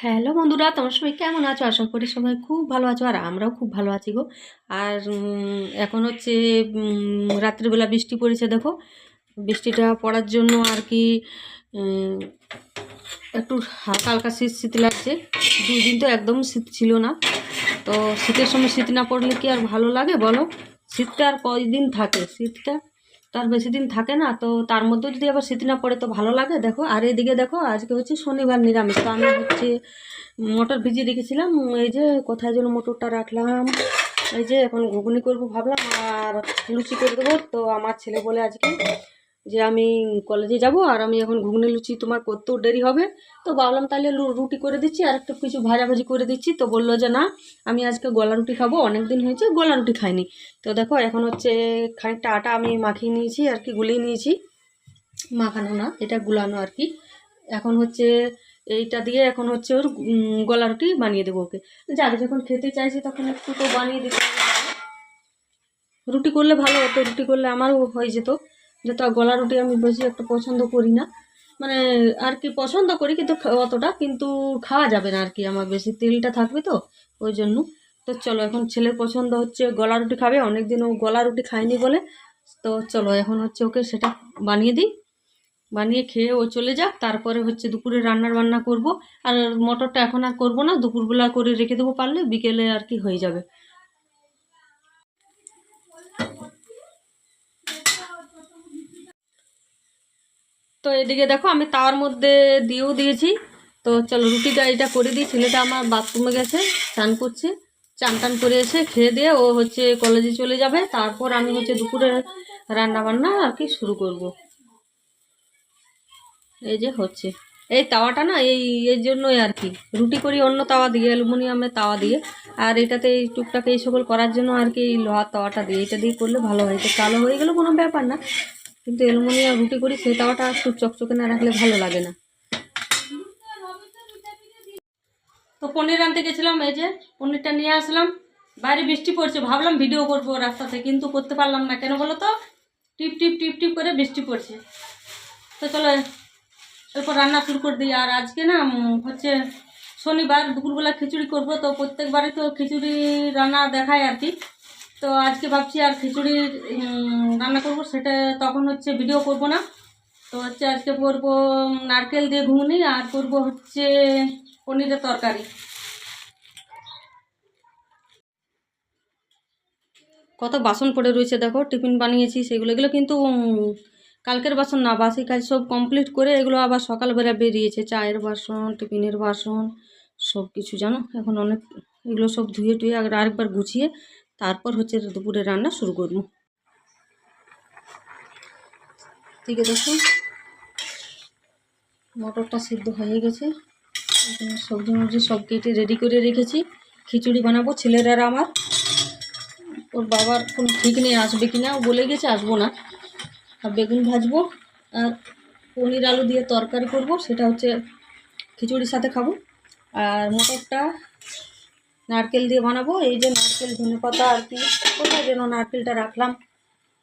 Hello বন্ধুরা, তোমার সবাই কেমন আছো? আশা করি সবাই খুব ভালো আছো আর আমরাও খুব ভালো আছি গো। আর এখন হচ্ছে রাত্রিবেলা বৃষ্টি পড়েছে দেখো। বৃষ্টিটা পড়ার জন্য আর কি একটু হালকা হালকা শীত শীত লাগছে। দুই দিন তো একদম শীত ছিল না। তো শীতের সময় শীত না পড়লে কি আর ভালো লাগে বলো? শীতটা আর কয়দিন থাকে? শীতটা তার বেশি দিন থাকে না, তো তার মধ্যেও যদি আবার শীত না পড়ে তো ভালো লাগে। দেখো, আর এদিকে দেখো, আজকে হচ্ছে শনিবার নিরামিষ। তো আমি হচ্ছে মোটর ভিজিয়ে রেখেছিলাম, এই যে কোথায় যেন মোটরটা রাখলাম, এই যে এখন ঘুগনি করব ভাবলাম, আর লুচি করে দেবো। তো আমার ছেলে বলে আজকে যে আমি কলেজে যাব আর আমি এখন ঘুগনি লুচি তোমার করতেও দেরি হবে। তো ভাবলাম তাহলে রুটি করে দিচ্ছি আর একটু কিছু ভাজাভাজি করে দিচ্ছি। তো বলল যে না, আমি আজকে গলা রুটি খাব অনেক দিন হয়েছে গলা রুটি খাইনি। তো দেখো এখন হচ্ছে খানিকটা আটা আমি মাখিয়ে নিয়েছি আর কি, গুলিয়ে নিয়েছি। মাখানো না, এটা গুলানো আর কি। এখন হচ্ছে এইটা দিয়ে এখন হচ্ছে ওর গলা রুটি বানিয়ে দেবো ওকে। যাক, যখন খেতে চাইছি তখন একটু তো বানিয়ে দিতে রুটি করলে ভালো হতো, রুটি করলে আমারও হয়ে যেত। যেহেতু গলা রুটি আমি বেশি একটা পছন্দ করি না। মানে আর কি পছন্দ করি কিন্তু অতটা, কিন্তু খাওয়া যাবে না আর কি। আমার বেশি তেলটা থাকবে তো, ওই জন্য। তো চলো, এখন ছেলের পছন্দ হচ্ছে গলা রুটি খাবে। অনেকদিন ও গলা রুটি খায়নি বলে। তো চলো, এখন হচ্ছে ওকে সেটা বানিয়ে দিই। বানিয়ে খেয়ে ও চলে যাক। তারপরে হচ্ছে দুপুরে রান্নার বান্না করব। আর মটরটা এখন আর করব না। দুপুরবেলা করে রেখে দেবো পারলে, বিকেলে আর কি হয়ে যাবে। তো এদিকে দেখো, আমি তাওয়ার মধ্যে দিয়েও দিয়েছি। তো চলো রুটিটা এটা করে দিই। ছেলেটা আমার বাথরুমে গেছে, স্নান করছে। চান টান করে এসে খেয়ে দিয়ে ও হচ্ছে কলেজে চলে যাবে। তারপর আমি হচ্ছে দুপুরে রান্না বান্না আর কি শুরু করব। এই যে হচ্ছে। এই তাওয়াটা না, এই, এর জন্যই আর কি। রুটি করি, অন্য তাওয়া দিয়ে, অ্যালুমিনিয়ামের তাওয়া দিয়ে। আর এটাতে এই টুকটাক এই সকল করার জন্য আর কি লোহার তাওয়াটা দিয়ে, এটা দিয়ে করলে ভালো হয়। তো কালো হয়ে গেলে কোনো ব্যাপার না। কিন্তু অ্যালুমিনিয়াম রুটি করি, সেই তাওয়াটা একটু চকচকে না রাখলে ভালো লাগে না। তো পনির আনতে গেছিলাম, এই যে পনিরটা নিয়ে আসলাম। বাইরে বৃষ্টি পড়ছে, ভাবলাম ভিডিও করব রাস্তাতে, কিন্তু করতে পারলাম না। কেন বলো তো? টিপ টিপ টিপ টিপ করে বৃষ্টি পড়ছে। তো চলো, এরপর রান্না শুরু করে দিই। আর আজকে না হচ্ছে শনিবার, দুপুরবেলা খিচুড়ি করব। তো প্রত্যেকবারই তো খিচুড়ি রান্না দেখায় আর কি। তো আজকে ভাবছি আর খিচুড়ি রান্না করব, সেটা তখন হচ্ছে ভিডিও করব না। তো হচ্ছে আজকে করব নারকেল দিয়ে ঘুগনি, আর করব হচ্ছে পনিরের তরকারি। কত বাসন পড়ে রয়েছে দেখো, টিফিন বানিয়েছি, সেগুলো, এগুলো কিন্তু কালকের বাসন না, বাসি কাজ সব কমপ্লিট করে এগুলো আবার সকালবেলা বেরিয়েছে, চায়ের বাসন, টিফিনের বাসন সব কিছু জানো? এখন অনেক, এগুলো সব ধুয়ে টুয়ে আর আরেকবার গুছিয়ে তারপর হচ্ছে দুপুরে রান্না শুরু করব। ঠিক আছে মটরটা সিদ্ধ হয়ে গেছে। সবজি মবজি সব কেটে রেডি করে রেখেছি। খিচুড়ি বানাবো ছেলেরা আমার। ওর বাবার কোনো ঠিক নেই, আসবে কি না, ও বলে গেছে আসব না। আর বেগুন ভাজবো আর পনির আলু দিয়ে তরকারি করব, সেটা হচ্ছে খিচুড়ির সাথে খাব। আর মটরটা নারকেল দিয়ে বানাবো। এই যে নারকেল, ধনে পাতা আর কি। কোথায় যেন নারকেলটা রাখলাম।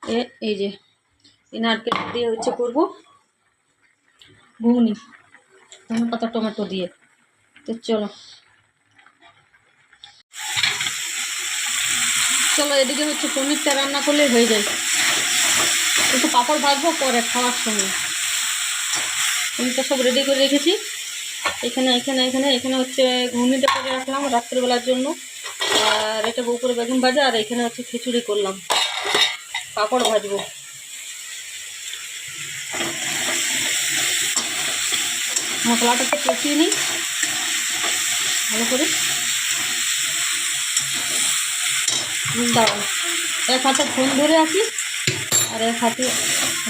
এ, এই যে, এই নারকেল দিয়ে হচ্ছে করব। ঘুগনি, ধনে পাতা, টমেটো দিয়ে। তো চলো। চলো, এদিকে হচ্ছে পনিরটা রান্না করলে হয়ে যায়। একটু পাঁপড় ভাজবো পরে খাওয়ার সময়। পনিরটা সব রেডি করে রেখেছি। এখানে এখানে এখানে এখানে হচ্ছে ঘুগনিটা করে রাখলাম রাত্রিবেলার জন্য। আর এটা উপরে বেগুন ভাজা, আর এখানে হচ্ছে খিচুড়ি করলাম। পাঁপড় ভাজবো। মশলাটাকে কষিয়ে নিই। ভালো করে। দাঁড়াও। এক হাতে ফোন ধরে আছি, আর এক হাতে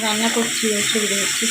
রান্না করছি অসুবিধা হচ্ছে